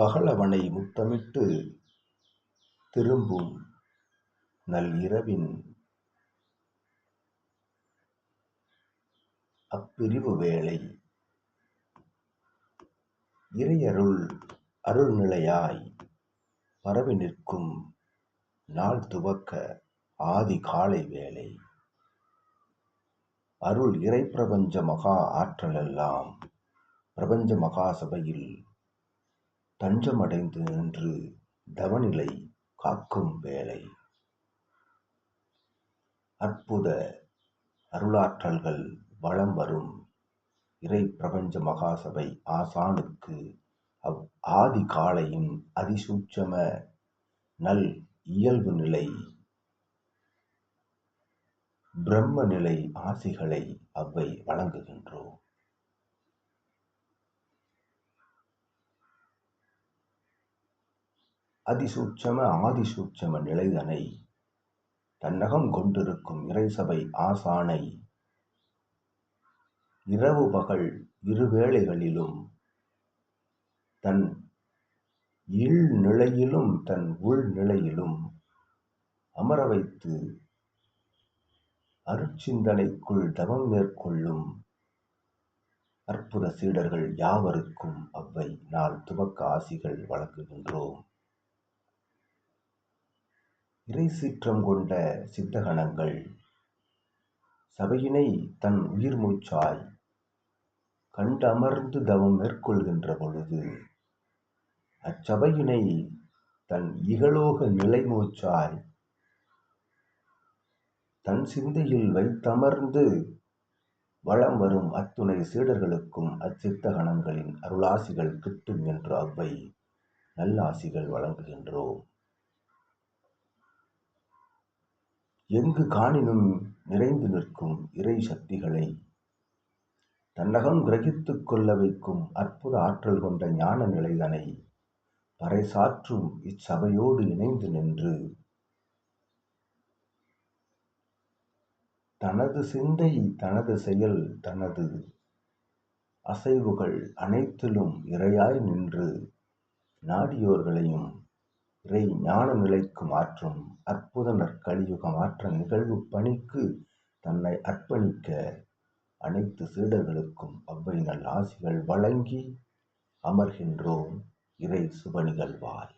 பகலவனை முத்தமிட்டு திரும்பும் நல் இரவின் அப்பிரிவு வேளை. இறையருள் அருள்நிலையாய் பரவி நிற்கும் நாள் துவக்க ஆதி காலை வேளை. அருள் இறை பிரபஞ்ச மகா ஆற்றலெல்லாம் பிரபஞ்ச மகா சபையில் தஞ்சமடைந்து நின்று தவநிலை காக்கும் வேளை. அற்புத அருளாற்றல்கள் வளம் வரும் இறை பிரபஞ்ச மகாசபை ஆசானுக்கு அவ் ஆதி காலையின் அதிசூட்சம நல் இயல்பு நிலை பிரம்ம நிலை ஆசிகளை அவ்வை வழங்குகின்றோம். அதிசூட்சம ஆதிசூட்சம நிலைதனை தன்னகம் கொண்டிருக்கும் இறைசபை ஆசானை இரவு பகல் இருவேளைகளிலும் தன் இல் நிலையிலும் தன் உள் நிலையிலும் அமர வைத்து அருட்சிந்தனைக்குள் தவம் மேற்கொள்ளும் அற்புத சீடர்கள் யாவருக்கும் அவ்வை நாள் துவக்க ஆசிகள் வழங்குகின்றோம். இறை சீற்றம் கொண்ட சித்தகணங்கள். சபையினை தன் உயிர் மூச்சாய் கண்டமர்ந்து தவம் மேற்கொள்கின்ற பொழுது அச்சபையினை தன் இகலோக நிலை மூச்சாய் தன் சிந்தையில் வைத்தமர்ந்து வளம் வரும் அத்துணை சீடர்களுக்கும் அச்சித்தகணங்களின் அருளாசிகள் கிட்டும் என்று அவ்வை நல்லாசிகள் வழங்குகின்றோம். எங்கு காணினும் நிறைந்து நிற்கும் இறை சக்திகளை தன்னகம் கிரகித்துக் கொள்ள வைக்கும் அற்புத ஆற்றல் கொண்ட ஞான நிலைதனை பறைசாற்றும் இச்சபையோடு இணைந்து நின்று தனது சிந்தை தனது செயல் தனது அசைவுகள் அனைத்திலும் இரையாய் நின்று நாடியோர்களையும் இறை ஞான நிலைக்கு மாற்றும் அற்புத நற்கலியுக மாற்ற நிகழ்வு பணிக்கு தன்னை அர்ப்பணிக்க அனைத்து சீடர்களுக்கும் அவ்வை நல் ஆசிகள் வழங்கி அமர்கின்றோம் இறை சுப நிகழ்வாய்.